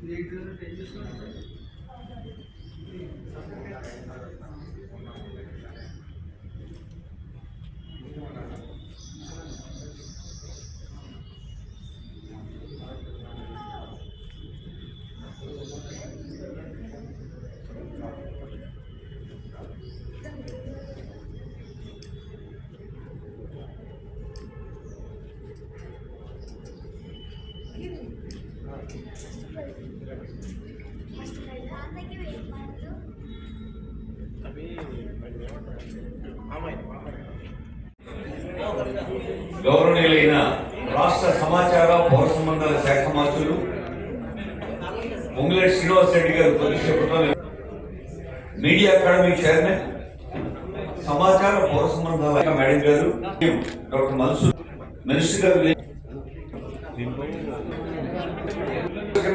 Great, thank you so much. గౌరవనీయులైన రాష్ట్ర సమాచార పౌర సంబంధాల శాఖ మంత్రులు పొంగులేటి శ్రీనివాస్ రెడ్డి గారు ప్రతిష్టపడతాను మీడియా అకాడమీ చైర్మన్ సమాచార పౌర సంబంధాల మేడం గారు డాక్టర్ మన్సూర్ మినిస్టర్ గారు రైట్ నుంచి ఇలా చేశారు.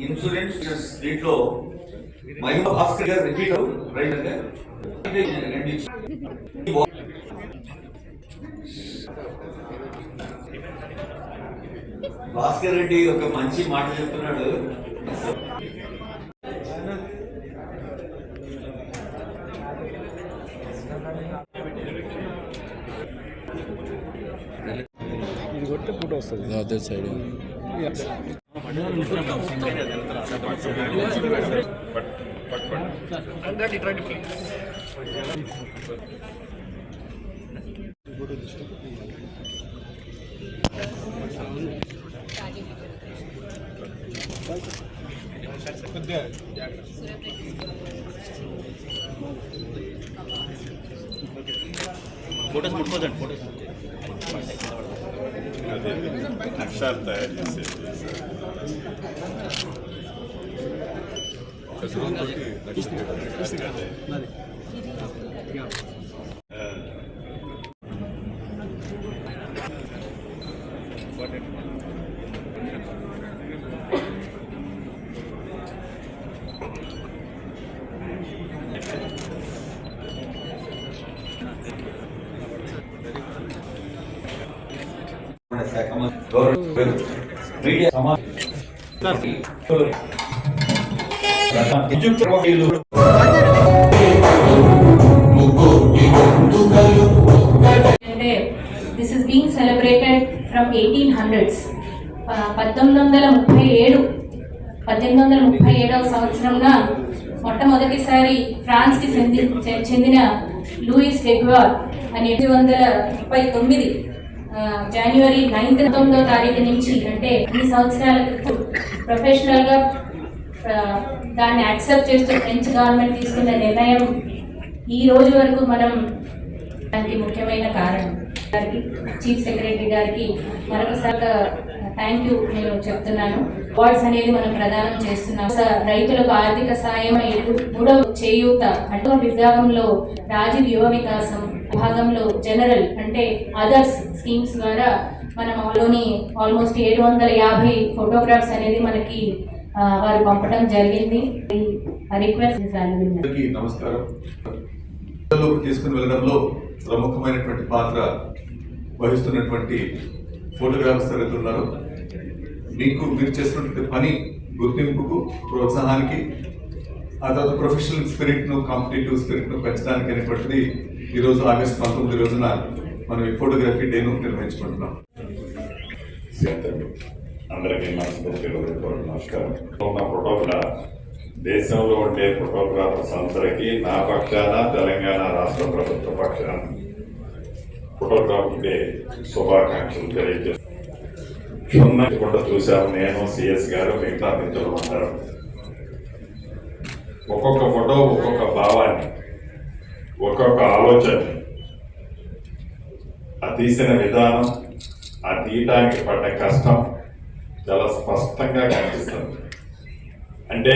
ఇన్సూరెన్స్ దీంట్లో మహిళ భాస్కర్ గారు రిపీట్ రైట్ భాస్కర్ రెడ్డి ఒక మంచి మాట చెప్తున్నాడు. అదే సైడ్ ఫోటోస్ फोटोस मुट्कोजन फोटोस अक्षार्थ है जैसे कसरून तो किस तरह से అంటే this is being celebrated from eighteen hundreds పంతొమ్మిది వందల ముప్పై ఏడు పద్దెనిమిది వందల ముప్పై ఏడవ సంవత్సరంలో మొట్టమొదటిసారి ఫ్రాన్స్కి చెంది చెందిన లూయిస్ హెగ్వార్ అని ఎనిమిది వందల ముప్పై తొమ్మిది జనవరి నైన్త్ తొమ్మిదో తారీఖు నుంచి అంటే ఈ సంవత్సరాల క్రితం ప్రొఫెషనల్గా దాన్ని యాక్సెప్ట్ చేస్తూ ఫ్రెంచ్ గవర్నమెంట్ తీసుకున్న నిర్ణయం ఈ రోజు వరకు మనం దానికి ముఖ్యమైన కారణం. గారికి చీఫ్ సెక్రటరీ గారికి మరొకసారి థ్యాంక్ యూ నేను చెప్తున్నాను. అవార్డ్స్ అనేది మనం ప్రదానం చేస్తున్నాం. రైతులకు ఆర్థిక సాయం మూడవ చేయూత అటువంటి విభాగంలో రాజీవ్ యువ వికాసం విభాగంలో జనరల్ అంటే అదర్స్ స్కీమ్స్ ద్వారా మనం లోని ఆల్మోస్ట్ ఏడు వందల యాభై ఫోటోగ్రాఫ్స్ అనేది మనకి వారు పంపడం జరిగింది. రిక్వెస్ట్ నమస్కారం. తీసుకుని వెళ్ళడంలో ప్రముఖమైనటువంటి పాత్ర వహిస్తున్నటువంటి ఫోటోగ్రాఫర్స్ ఎవరైతే ఉన్నారో మీకు మీరు చేస్తున్నటువంటి పని గుర్తింపుకు ప్రోత్సాహానికి ఆ తర్వాత ప్రొఫెషనల్ స్పిరిట్ను కాంపిటేటివ్ స్పిరిట్ను పెంచడానికి అనేటువంటిది ఈరోజు ఆగస్టు పంతొమ్మిది రోజున మనం ఈ ఫోటోగ్రఫీ డేను నిర్వహించుకుంటున్నాం. అందరికీ మనస్ఫూర్తిగా నమస్కారం. ఫోటోగ్రాఫ్ దేశంలో ఉండే ఫోటోగ్రాఫర్స్ అందరికీ నా పక్షాన తెలంగాణ రాష్ట్ర ప్రభుత్వ పక్షాన ఫోటోగ్రాఫ్ డే శుభాకాంక్షలు తెలియజేస్తున్నాయి కూడా చూశాము నేను సిఎస్ గారు మిగతా మిత్రులు అందరం. ఒక్కొక్క ఫోటో ఒక్కొక్క భావాన్ని ఒక్కొక్క ఆలోచన ఆ తీసిన విధానం ఆ తీయటానికి పడ్డ కష్టం చాలా స్పష్టంగా కనిపిస్తుంది. అంటే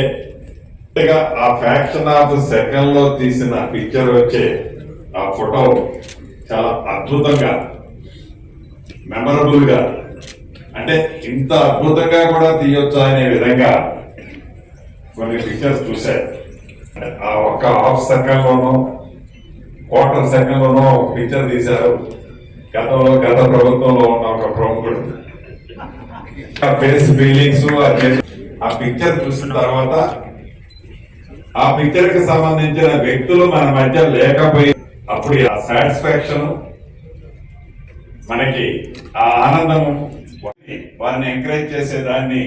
ఆ ఫ్యాక్షన్ ఆఫ్ సెకండ్లో తీసిన పిక్చర్ వచ్చే ఆ ఫోటో చాలా అద్భుతంగా మెమరబుల్గా అంటే ఇంత అద్భుతంగా కూడా తీయొచ్చా అనే విధంగా కొన్ని పిక్చర్స్ చూశారు. ఆ ఒక్క హాఫ్ సెకండ్ లోనో క్వార్టర్ సెకండ్ లోనో ఒక పిక్చర్ తీశారు. గతంలో గత ప్రభుత్వంలో ఉన్న ఒక ప్రముఖుడు. ఆ ఫేస్ ఫీలింగ్స్ ఆ పిక్చర్ చూసిన తర్వాత ఆ పిక్చర్కి సంబంధించిన వ్యక్తులు మన మధ్య లేకపోయి అప్పుడు ఆ సాటిస్ఫాక్షన్ మనకి ఆ ఆనందము వారిని ఎంకరేజ్ చేసే దాన్ని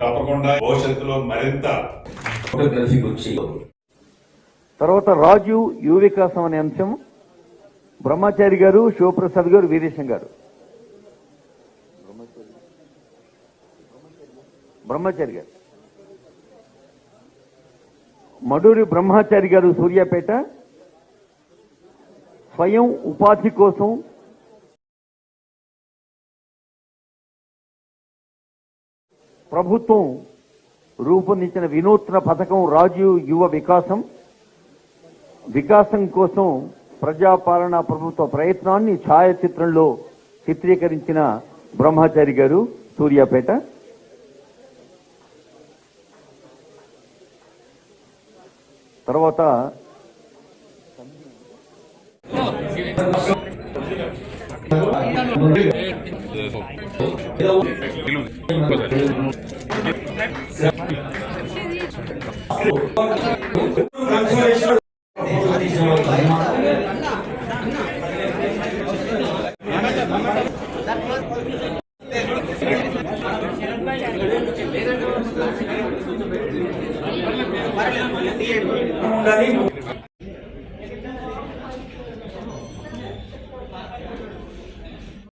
తప్పకుండా భవిష్యత్తులో మరింత తర్వాత రాజు యువ వికాసం అనే అంశం. బ్రహ్మచారి గారు శివప్రసాద్ గారు వీరేశం గారు. బ్రహ్మచారి గారు. మడూరి బ్రహ్మచారి గారు సూర్యాపేట. స్వయం ఉపాధి కోసం ప్రభుత్వం రూపొందించిన వినూత్న పథకం రాజీవ్ యువ వికాసం. వికాసం కోసం ప్రజాపాలన ప్రభుత్వ ప్రయత్నాన్ని ఛాయాచిత్రంలో చిత్రీకరించిన బ్రహ్మచారి గారు సూర్యాపేట. తర్వాత tiene.